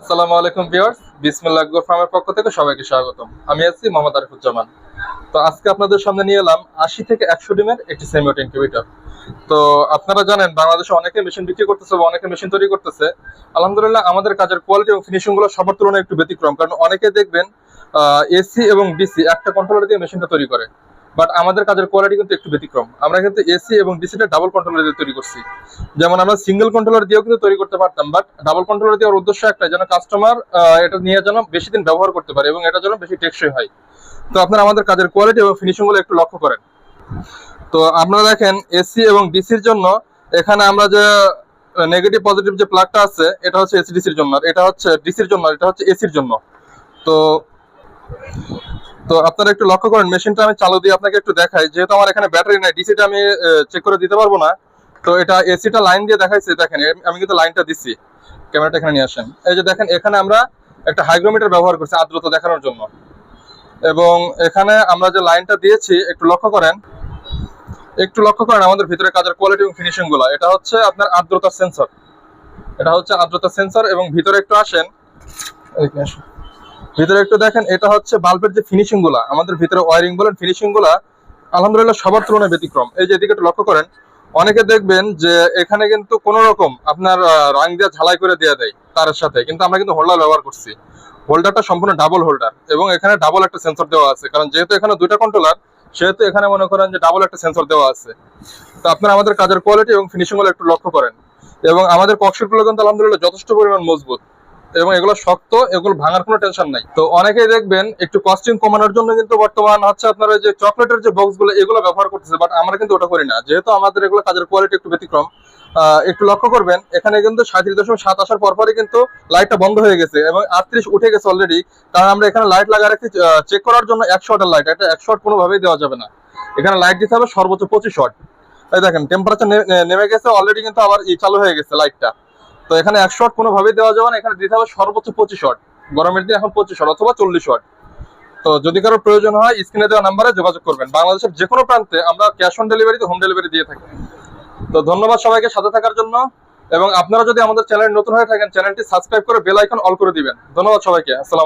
আসসালামু আলাইকুম ভিউয়ার্স, বিসমিল্লাহ আকবর ফার্মের পক্ষ থেকে সবাইকে স্বাগতম। আমি আছি মোহাম্মদ আরিফুজ্জামান। তো আজকে আপনাদের সামনে নিয়ে এলাম আশি থেকে একশো ডিমের একটি সেমিওট ইনকিউবেটর তো আপনারা জানেন, বাংলাদেশে অনেকে মেশিন বিক্রি করতেছে বা অনেকে মেশিন তৈরি করতেছে। আলহামদুলিল্লাহ, আমাদের কাজের কোয়ালিটি এবং ফিনিশিংগুলো সবার তুলনায় একটু ব্যতিক্রম। কারণ অনেকে দেখবেন এসি এবং ডিসি একটা কন্ট্রোলার দিয়ে মেশিনটা তৈরি করে। বাট আমাদের কাজের কোয়ালিটি কিন্তু একটু ব্যতিক্রম। আমরা কিন্তু এসি এবং ডিসিটা ডাবল কন্ট্রোলার দিয়ে তৈরি করছি। যেমন আমরা সিঙ্গেল কন্ট্রোলার দিয়েও কিন্তু তৈরি করতে পারতাম বাট ডাবল কন্ট্রোলার দেওয়ার উদ্দেশ্য একটা যেন কাস্টমার এটা নিয়ে যেন বেশি দিন ব্যবহার করতে পারে এবং এটা যেন বেশি টেকসই হয়। তো আপনারা আমাদের কাজের কোয়ালিটি এবং ফিনিশিংগুলো একটু লক্ষ্য করেন। তো আপনারা দেখেন এসি এবং ডিসির জন্য এখানে আমরা যে নেগেটিভ পজিটিভ যে প্লাগটা আছে, এটা হচ্ছে এসি ডিসির জন্য এটা হচ্ছে ডিসির জন্য এটা হচ্ছে এসির জন্য। তো তো আপনারা একটু লক্ষ্য করেন, মেশিনটা আমি চালু দিয়ে আপনাকে একটু দেখাই। যেহেতু আমার এখানে ব্যাটারি নাই ডিসিটা আমি চেক করে দিতে পারব না। তো এটা এসিটা লাইন দিয়ে দেখাইছে, দেখেন আমি কিন্তু লাইনটা দিচ্ছি ক্যামেরাটা এখানে নিয়ে আসেন। এই যে দেখেন, এখানে আমরা একটা হাইগ্রোমিটার ব্যবহার করছি আর্দ্রতা দেখানোর জন্য। এবং এখানে আমরা যে লাইনটা দিয়েছি, একটু লক্ষ্য করেন। একটু লক্ষ্য করেন আমাদের ভিতরে কাজের কোয়ালিটি এবং ফিনিশিংগুলো। এটা হচ্ছে আপনার আর্দ্রতার সেন্সর এটা হচ্ছে আর্দ্রতার সেন্সর এবং ভিতরে একটু আসুন। ভিতরে একটু দেখেন, এটা হচ্ছে বাল্বের যে ফিনিশিংগুলা, আমাদের ভিতরে ওয়ারিং বলেন ফিনিশিংগুলা, আলহামদুলিল্লাহ সবার তুলনায় ব্যতিক্রম। এই যে এদিকে একটু লক্ষ্য করেন, অনেকে দেখবেন যে এখানে কিন্তু কোন রকম আপনার রং দিয়ে ঝালাই করে দেওয়া দেয় তার সাথে, কিন্তু আমরা কিন্তু হোল্ডার ব্যবহার করছি। হোল্ডারটা সম্পূর্ণ ডাবল হোল্ডার এবং এখানে ডাবল একটা সেন্সর দেওয়া আছে, কারণ যেহেতু এখানে দুইটা কন্ট্রোলার সেহেতু এখানে মনে করেন যে ডাবল একটা সেন্সর দেওয়া আছে। তো আপনারা আমাদের কাজের কোয়ালিটি এবং ফিনিশিংগুলো একটু লক্ষ্য করেন। এবং আমাদের কক্সিটগুলো কিন্তু আলহামদুলিল্লাহ যথেষ্ট পরিমাণ মজবুত। এবং এগুলো শক্ত, এগুলো ভাঙার কোনো টেনশন নাই। তো অনেকেই দেখবেন একটু কস্টিং কমানোর জন্য কিন্তু বর্তমান হচ্ছে আপনারা যে চকলেটের যে বক্সগুলো, এগুলো ব্যবহার করতেছে বাট আমরা কিন্তু ওটা করি না। যেহেতু আমাদের এগুলো কাজের কোয়ালিটি একটু ব্যতিক্রম একটু লক্ষ্য করবেন, এখানে কিন্তু সাঁত্রিশ দশমিক সাত আসার পরপরই কিন্তু লাইটটা বন্ধ হয়ে গেছে এবং আটত্রিশ উঠে গেছে অলরেডি কারণ আমরা এখানে লাইট লাগা রাখছি চেক করার জন্য একশো ওয়াটের লাইট এটা একশো ওয়াট কোনোভাবেই দেওয়া যাবে না। এখানে লাইট দিতে হবে সর্বোচ্চ পঁচিশ ওয়াট এই দেখেন টেম্পারেচার নেমে গেছে অলরেডি কিন্তু আবার চালু হয়ে গেছে লাইটটা তো এখানে এক শট কোনো কোনোভাবেই দেওয়া যাবে না। এখানে দিতে হবে সর্বোচ্চ পঁচিশ শট গরমের দিন এখন পঁচিশ শট অথবা চল্লিশ শট তো যদি কারও প্রয়োজন হয় স্ক্রিনে দেওয়া নাম্বারে যোগাযোগ করবেন। বাংলাদেশের যে কোনো প্রান্তে আমরা cash on delivery home delivery দিয়ে থাকি। তো ধন্যবাদ সবাইকে সাথে থাকার জন্য। এবং আপনারা যদি আমাদের চ্যানেল নতুন হয়ে থাকেন চ্যানেলটি সাবস্ক্রাইব করে বেল আইকন অল করে দিবেন। ধন্যবাদ সবাইকে। আসসালাম